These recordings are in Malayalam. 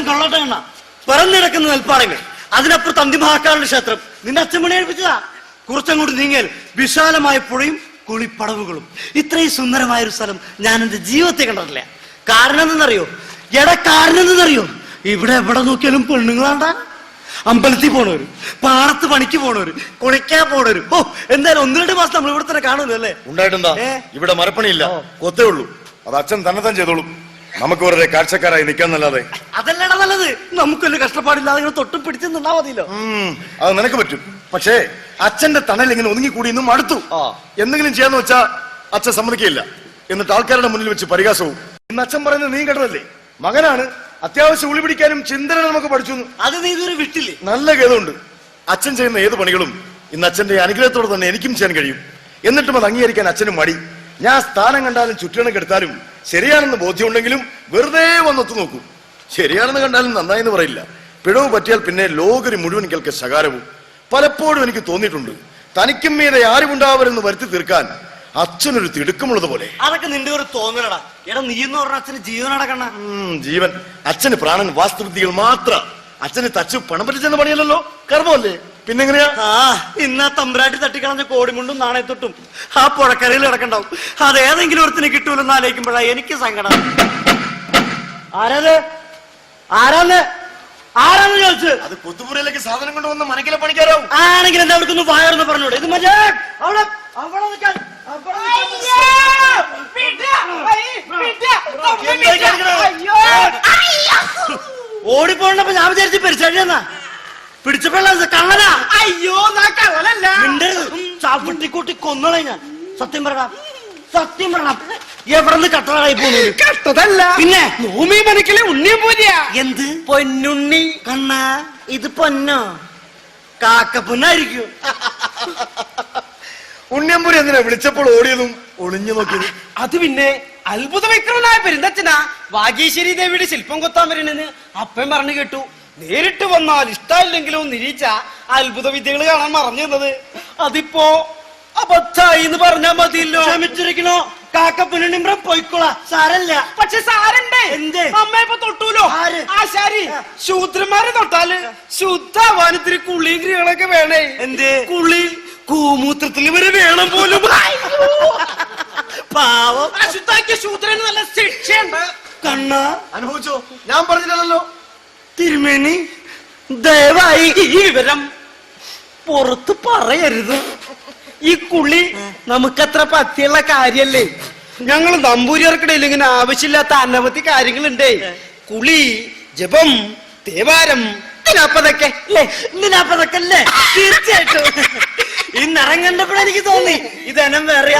കണ്ണ പറന്നിടക്കുന്ന നെൽപ്പാടങ്ങൾ അതിനപ്പുറത്ത് അന്തിമഹാക്കാരുടെ ക്ഷേത്രം. നിന്റെ അച്ഛൻ ഏൽപ്പിച്ചതാ. കുറച്ചങ്ങോട്ട് നീങ്ങിയാൽ വിശാലമായ പുഴയും കുളിപ്പടവുകളും. ഇത്രയും സുന്ദരമായ ഒരു സ്ഥലം ഞാൻ എന്റെ ജീവിതത്തെ കണ്ടിട്ടില്ല. കാരണം എന്തെന്നറിയോ എടാ കാരണം എന്തെന്നറിയോ ഇവിടെ എവിടെ നോക്കിയാലും പെണ്ണുങ്ങളാണ്ടാ. അമ്പലത്തിൽ പോണവര് പാടത്ത് പണിക്ക് പോണവര് കുളിക്കാൻ പോണവര്. ഓ എന്തായാലും ഒന്ന് രണ്ട് മാസം നമ്മൾ ഇവിടെ തന്നെ കാണുമല്ലോ അല്ലേ? ഉണ്ടായിട്ടെന്താ? ഇവിടെ മരപ്പണിയില്ല. കൊത്തേ ഉള്ളൂ. അത് അച്ഛൻ തന്നെ തന്നെ ചെയ്തോളും. നമുക്ക് വെറുതെ കാഴ്ചക്കാരായി നിൽക്കാന്നല്ലാതെ. അതല്ലടാ നല്ലത്. നമുക്കൊരു കഷ്ടപ്പാടില്ലാതെ ഇങ്ങനെ തൊട്ടും പിടിച്ച് നിന്നാ മതിയല്ലോ. അത് നിനക്ക് പറ്റും. പക്ഷേ അച്ഛന്റെ തണൽ ഇങ്ങനെ ഒതുങ്ങിക്കൂടി ഇന്നും അടുത്തു. ആ. എന്തെങ്കിലും ചെയ്യാന്ന് വെച്ചാ അച്ഛൻ സമ്മതിക്കില്ല. എന്നിട്ട് ആൾക്കാരുടെ മുന്നിൽ വെച്ച് പരിഹാസവും. ഇന്ന് അച്ഛൻ പറയുന്നത് നീ കേട്ടതല്ലേ? മകനാണ്. അത്യാവശ്യം ഉളി പിടിക്കാനും ചിന്തന നമുക്ക് പഠിച്ചു അത് നീ ഇതുവരെ വിട്ടില്ലേ? നല്ല ഗേതമുണ്ട് അച്ഛൻ ചെയ്യുന്ന ഏത് പണികളും ഇന്ന് അച്ഛന്റെ അനുഗ്രഹത്തോടെ തന്നെ എനിക്കും ചെയ്യാൻ കഴിയും. എന്നിട്ടും അത് അംഗീകരിക്കാൻ അച്ഛനും മടി. ഞാൻ സ്ഥാനം കണ്ടാലും ചുറ്റണം കെടുത്താലും ശരിയാണെന്ന് ബോധ്യമുണ്ടെങ്കിലും വെറുതെ വന്നൊത്തു നോക്കൂ. ശരിയാണെന്ന് കണ്ടാലും നന്നായി എന്ന് പറയില്ല. പിഴവ് പറ്റിയാൽ പിന്നെ ലോകരി മുഴുവൻ കേൾക്കെ ശകാരവും. പലപ്പോഴും എനിക്ക് തോന്നിയിട്ടുണ്ട്. തനിക്കും മീതെ ആരുമുണ്ടാവരെന്ന് വരുത്തി തീർക്കാൻ അച്ഛനൊരു തിടുക്കമുള്ളത് പോലെ. അതൊക്കെ നിന്റെ ഒരു തോന്നലടാ. എടാ നീ എന്ന് പറഞ്ഞ അച്ഛന് ജീവനടക്കണ അടക്കണ ജീവൻ. അച്ഛന് പ്രാണൻ വാസ്തുവിദ്യകൾ മാത്രം. അച്ഛന് തച്ചു പണം പറ്റിച്ചെന്ന് പണിയല്ലല്ലോ? കർമ്മമല്ലേ? പിന്നെങ്ങനെയാ? ആ ഇന്നാ കോടി തട്ടിക്കളഞ്ഞ കോടിമുണ്ടും നാണയത്തൊട്ടും ആ പുഴക്കരയിൽ കിടക്കണ്ടാവും. അതേതെങ്കിലും ഒരുത്തിന് കിട്ടൂലെന്ന് ആലോചിക്കുമ്പോഴാ എനിക്ക് സങ്കടം. ആരാത്? ആരാന്ന്? ആരാന്ന് ചോദിച്ചു? അത് കൊത്തുപുരയിലേക്ക് സാധനം കൊണ്ടുവന്ന മനക്കിലെ പണിക്കാരാവും. ആണെങ്കിൽ എന്താ അവർക്കൊന്ന് വായർന്ന് പറഞ്ഞൂടെ? ഇത് മറ്റേ അവിടെ അവിടെ നിൽക്കാൻ ഓടിപ്പോണപ്പോ ഞാൻ വിചാരിച്ചു പെരിച്ചാഴിയെന്നാ പിടിച്ചപ്പോഴ കള്ളനാ. അയ്യോ നാ കള്ളനല്ല. മിണ്ടരുത് ചാപ്പിട്ടിക്കൂട്ടി കൊന്നളെ ഞാൻ. സത്യം പറ സത്യം പറ എവിടെ കട്ടതായി പോന്നു? പിന്നെ? ഭൂമി മനക്കിലെ ഉണ്ണിയും പോലെയാ എന്ത്? പൊന്നുണ്ണി. കണ്ണ ഇത് പൊന്നോ? കാക്കപ്പൊന്നായിരിക്കും ഉണ്ണിയമ്പൂരി എന്തിനാ വിളിച്ചപ്പോൾ ഓടിയതും ഒളിഞ്ഞു നോക്കിയത്? അത് പിന്നെ അത്ഭുത വിക്രമനായ പെരുന്തച്ഛനാ വാഗീശ്വരി ദേവിയുടെ ശില്പം കൊത്താൻ വരണെന്ന് അപ്പൻ പറഞ്ഞു കേട്ടു. നേരിട്ട് വന്നാൽ ഇഷ്ടമില്ലെങ്കിലും നിരീച്ച അത്ഭുത വിദ്യകൾ കാണാൻ മറഞ്ഞു തന്നത് അതിപ്പോ അബദ്ധായി എന്ന് പറഞ്ഞാ മതിയല്ലോ. ക്ഷമിച്ചിരിക്കണോ? കാക്കപ്പൊന്നിമ്പ്രം പൊയ്ക്കൊളാ. സാരല്ല. പക്ഷെ സാരണ്ട്. എന്ത്? അമ്മ ഇപ്പൊ തൊട്ടൂലോ? ആര്? ആശാരി. ശൂദ്രന്മാരെ തൊട്ടാൽ ശുദ്ധ ആവാനത്തിന് കുളിയും ക്രിയകളൊക്കെ വേണേ. എന്ത്? കുളി കൂമൂത്രത്തിൽ വരെ വേണം പോലും. പാവം. അശുദ്ധാക്കിയ ശൂദ്രന് നല്ല ശിക്ഷയുണ്ട്. കണ്ണ. അനുഭവിച്ചോ? ഞാൻ പറഞ്ഞില്ലല്ലോ. തിരുമേനി ദയവായി ഈ വിവരം പുറത്ത് പറയരുത്. ഈ കുളി നമുക്കത്ര പത്തിയുള്ള കാര്യല്ലേ? ഞങ്ങൾ നമ്പൂരിയർക്കിടയിൽ ഇങ്ങനെ ആവശ്യമില്ലാത്ത അനവധി കാര്യങ്ങളുണ്ടേ. കുളി ജപം തേവാരം ഇതിനപ്പതൊക്കെ അല്ലേ? ഇതിനപ്പതൊക്കെ അല്ലേ? തീർച്ചയായിട്ടും. ഈ നിറം എനിക്ക് തോന്നി. ഇതെനം വേറെ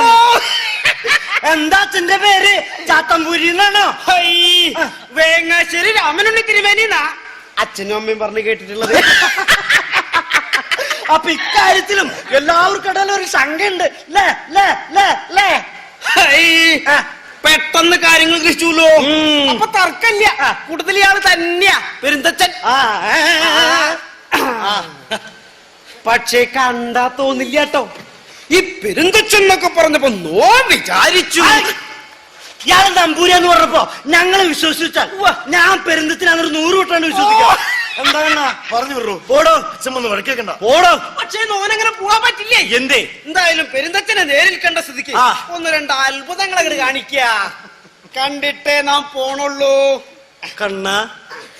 എന്താ അച്ഛന്റെ പേര്? ചാത്തമ്പൂരി എന്നാണോ വേങ്ങാശ്ശേരി രാമനുണ്ണി തിരുമേനിന്നാ. അച്ഛനും അമ്മയും പറഞ്ഞു കേട്ടിട്ടുള്ളത്. അപ്പൊ ഇക്കാര്യത്തിലും എല്ലാവർക്കും ഇടയിലും ഒരു ശങ്കയുണ്ട്. ലേ ലേ ലേ ലേ ഹൈ, പെട്ടെന്ന് കാര്യങ്ങൾ ഗ്രഹിച്ചുല്ലോ ഉം. അപ്പൊ തർക്കല്ല കൂടുതൽ ഇയാൾ തന്നെയാ പെരുന്തച്ഛൻ ആ ആ, ആ. പക്ഷേ കണ്ടാ തോന്നില്ല കേട്ടോ. ഈ പെരുന്തച്ഛൻ എന്നൊക്കെ പറഞ്ഞപ്പോ നോ വിചാരിച്ചു. ഇയാൾ നമ്പൂരി എന്ന് പറഞ്ഞപ്പോ ഞങ്ങളെ വിശ്വസിച്ചാൽ ഞാൻ പെരുന്തത്തിനാണ് ഒരു നൂറ് വട്ടാണ് വിശ്വസിക്കാം. എന്താ പറഞ്ഞു വിടറോ ഓടോ അച്ഛൻ വന്ന് വഴക്കേക്കണ്ട. ഓടോ പക്ഷേ നോനങ്ങനെ പോവാൻ പറ്റില്ലേ? എന്തേ? എന്തായാലും പെരുന്തച്ഛനെ നേരിൽ കണ്ട സ്ഥിതിക്ക്. ഒന്ന് രണ്ട് അത്ഭുതങ്ങൾ അങ്ങോട്ട് കാണിക്ക. കണ്ടിട്ടേ നാം പോണുള്ളൂ. കണ്ണ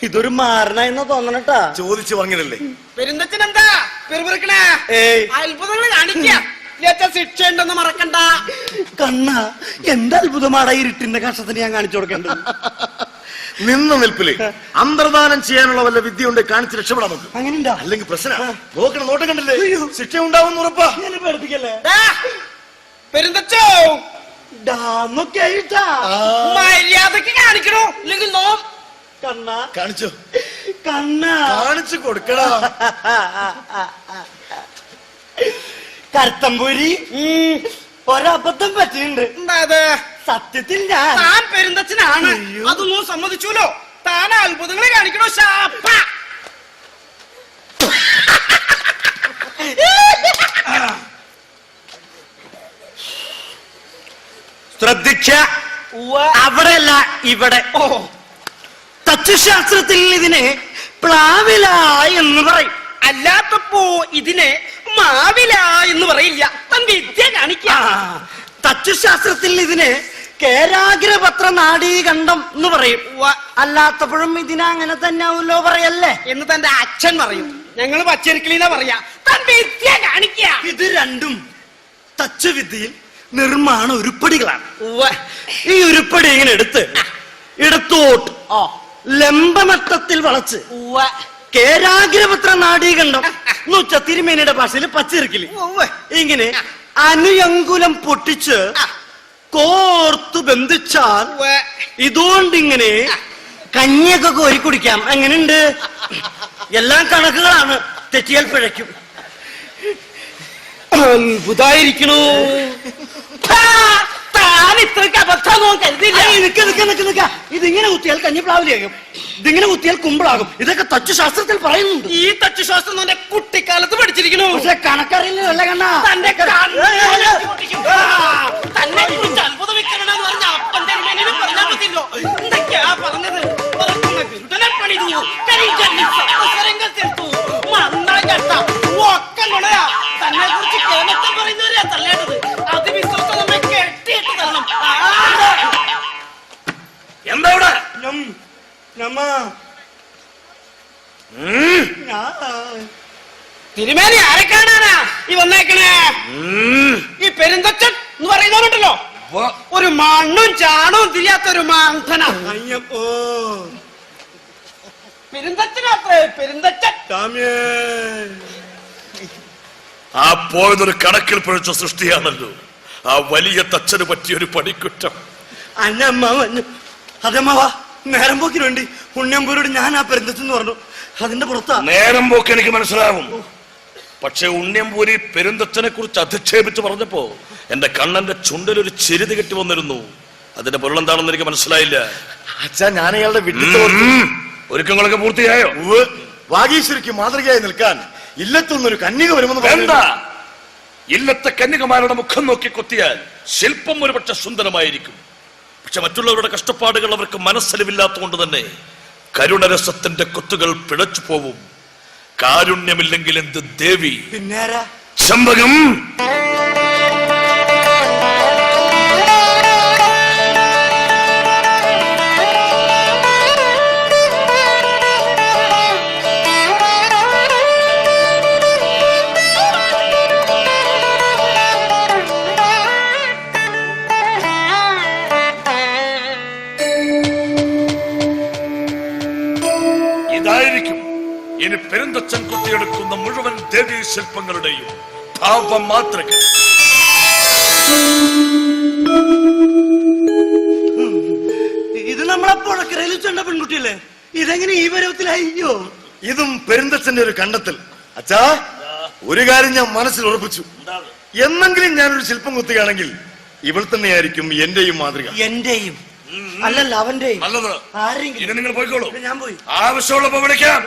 ഇതൊരു മാരണ എന്ന് തോന്നണട്ടാ. ചോദിച്ചു വാങ്ങിയതല്ലേ? പെരുന്തച്ഛൻ എന്താ? പെരുപിറക്കണേ അത്ഭുതങ്ങൾ കാണിക്ക. ശിക്ഷ ഉണ്ടെന്ന് മറക്കണ്ട. കണ്ണ എന്ത് അത്ഭുതമാണ് ഇരുട്ടിന്റെ കഷ്ടത്തിന് ഞാൻ കാണിച്ചു കൊടുക്കേണ്ടത്. നിന്ന നിൽപ്പിൽ അന്തർദാനം ചെയ്യാനുള്ള വല്ല വിദ്യ ഉണ്ട് കാണിച്ച് രക്ഷപ്പെടാൻ നമുക്ക് അങ്ങനെ അല്ലെങ്കിൽ പ്രശ്നം? നോക്കണം നോട്ടം കണ്ടില്ലേ? ശിക്ഷ ഉണ്ടാവും ഉറപ്പാ. പേടിപ്പിക്കല്ലേ? ദാ, പെരുന്തച്ചോ. മര്യാദയ്ക്ക് കാണിക്കണോ? അല്ലെങ്കിൽ നോ. കണ്ണ. കാണിച്ചോ? കണ്ണ. കാണിച്ചു കൊടുക്കടാ. കരുത്തമ്പൂരി ഒരബദ്ധം പറ്റിയിട്ടുണ്ട്. സത്യത്തിൽ ഞാൻ താൻ പെരുന്തച്ഛനാണ്. അതൊന്നും സമ്മതിച്ചൂലോ? താൻ അത്ഭുതങ്ങളെ കാണിക്കണോ ശാപ്പ? ശ്രദ്ധിക്ക. അവിടെയല്ല ഇവിടെ. ഓ. തച്ചുശാസ്ത്രത്തിൽ ഇതിനെ പ്ലാവില എന്ന് പറയും. അല്ലാത്തപ്പോ ഇതിനെ മാവില എന്ന് പറയില്ല. വിദ്യ കാണിക്ക. തച്ചുശാസ്ത്രത്തിൽ ഇതിനെ കേരാഗ്രപത്ര നാടീകണ്ഠം എന്ന് പറയും. അല്ലാത്തപ്പോഴും ഇതിനെ അങ്ങനെ തന്നെ ആവുമല്ലോ പറയല്ലേ? എന്ന് തന്റെ അച്ഛൻ പറയും. ഞങ്ങൾ പച്ചരിക്കലിനെ പറയാ. തൻ വിദ്യ കാണിക്ക. ഇത് രണ്ടും തച്ചു വിദ്യയിൽ നിർമ്മാണ ഉരുപ്പടികളാണ്. ഈ ഉരുപ്പടി ഇങ്ങനെ എടുത്ത് ഇടത്തോട്ട് ലംബമത്തത്തിൽ വളച്ച്. കേരാഗ്രപത്ര നാഡീകണ്ഠം എന്ന് വെച്ച തിരുമേനിയുടെ ഭാഷയിൽ പച്ചിറക്കിൽ ഇങ്ങനെ അനുയങ്കുലം പൊട്ടിച്ച് കോർത്തു ബന്ധിച്ചാൽ ഇതുകൊണ്ട് ഇങ്ങനെ കഞ്ഞിയൊക്കെ കോരി കുടിക്കാം. എങ്ങനെയുണ്ട്? എല്ലാം കണക്കുകളാണ്. തെറ്റിയാൽ പിഴയ്ക്കും. അത്ഭുതായിരിക്കണു. ഇതിങ്ങനെ കുത്തിയാൽ കഞ്ഞിപ്ലാവിലാകും ഇതിങ്ങനെ കുത്തിയാൽ കുമ്പിളാകും. ഇതൊക്കെ തച്ചുശാസ്ത്രത്തിൽ പറയുന്നുണ്ട്. ഈ തച്ചുശാസ്ത്രം തന്നെ കുട്ടിക്കാലത്ത് പഠിച്ചിരിക്കുന്നു. പക്ഷെ കണക്കറിയില്ല കണ്ണ. തന്റെ തന്നെ തിരുമേനി ആരെ കാണാനാ ഈ വന്നേക്കണേ. ഈ പെരുന്തച്ചൻ എന്ന് പറയുന്നവരുണ്ടല്ലോ. ഒരു മണ്ണും ചാണും തിരിയാത്ത ഒരു മാന്ധന പെരുന്തച്ചനാത്രേ പെരുന്തച്ചൻ. ആ പോയതൊരു കണക്കിൽ പിഴച്ച സൃഷ്ടിയാണല്ലോ. ആ വലിയ തച്ചന് പറ്റിയൊരു പണിക്കുറ്റം. അന്നമ്മ വന്നു. അതമ്മവാ നേരം പോക്കിന് വേണ്ടി ഉണ്ണിയമ്പൂരോട് ഞാൻ ആ പെരുന്തച്ചെന്ന് പറഞ്ഞു. അതിന്റെ പുറത്താ. നേരം പോക്ക് എനിക്ക് മനസ്സിലാവും പക്ഷെ ഉണ്ണിയമ്പൂരി പെരുന്തച്ചനെ കുറിച്ച് അധിക്ഷേപിച്ച് പറഞ്ഞപ്പോ എന്റെ കണ്ണന്റെ ചുണ്ടിൽ ഒരു ചിരിതി കെട്ടി വന്നിരുന്നു. അതിന്റെ പൊരുളെന്താണെന്ന് എനിക്ക് മനസ്സിലായില്ല. അച്ഛാ ഞാൻ അയാളുടെ വീട്ടിൽ ഒരുക്കങ്ങളൊക്കെ പൂർത്തിയായോ? വാഗീശ്വരിക്ക് മാതൃകയായി നിൽക്കാൻ ഇല്ലത്തൊന്നൊരു കന്യക വരുമെന്ന് വേണ്ട ഇല്ലത്തെ കന്യകമാരുടെ മുഖം നോക്കി കൊത്തിയാൽ ശില്പം ഒരുപക്ഷെ സുന്ദരമായിരിക്കും. പക്ഷെ മറ്റുള്ളവരുടെ കഷ്ടപ്പാടുകൾ അവർക്ക് മനസ്സലിവില്ലാത്തതുകൊണ്ട് തന്നെ കരുണരസത്തിന്റെ കൊത്തുകൾ പിഴച്ചു പോവും. കാരുണ്യമില്ലെങ്കിൽ എന്ത് ദേവി? പിന്നെ ചമ്പകം. ഇതായിരിക്കും ഇനി പെരുന്തച്ചൻ കുത്തിയെടുക്കുന്ന മുഴുവൻ ദേവീ ശില്പങ്ങളുടെയും മാത്രം. ഇത് നമ്മളെ പുഴക്കരയിൽ ചെണ്ട പെൺകുട്ടിയല്ലേ? ഇതെങ്ങനെ ഈ പരുവത്തിലായി അയ്യോ ഇതും പെരുന്തച്ഛന്റെ ഒരു കണ്ടെത്തൽ. അച്ഛാ ഒരു കാര്യം ഞാൻ മനസ്സിൽ ഉറപ്പിച്ചു. എന്നെങ്കിലും ഞാനൊരു ശില്പം കുത്തുകയാണെങ്കിൽ ഇവൾ തന്നെയായിരിക്കും എന്റെയും മാതൃക. എന്റെയും. അല്ലല്ല അവന്റെ നല്ലത്. ആരെങ്കിലും. നിങ്ങൾ പോയിക്കോളൂ. ഞാൻ പോയി. ആവശ്യമുള്ളപ്പോ വിളിക്കാം.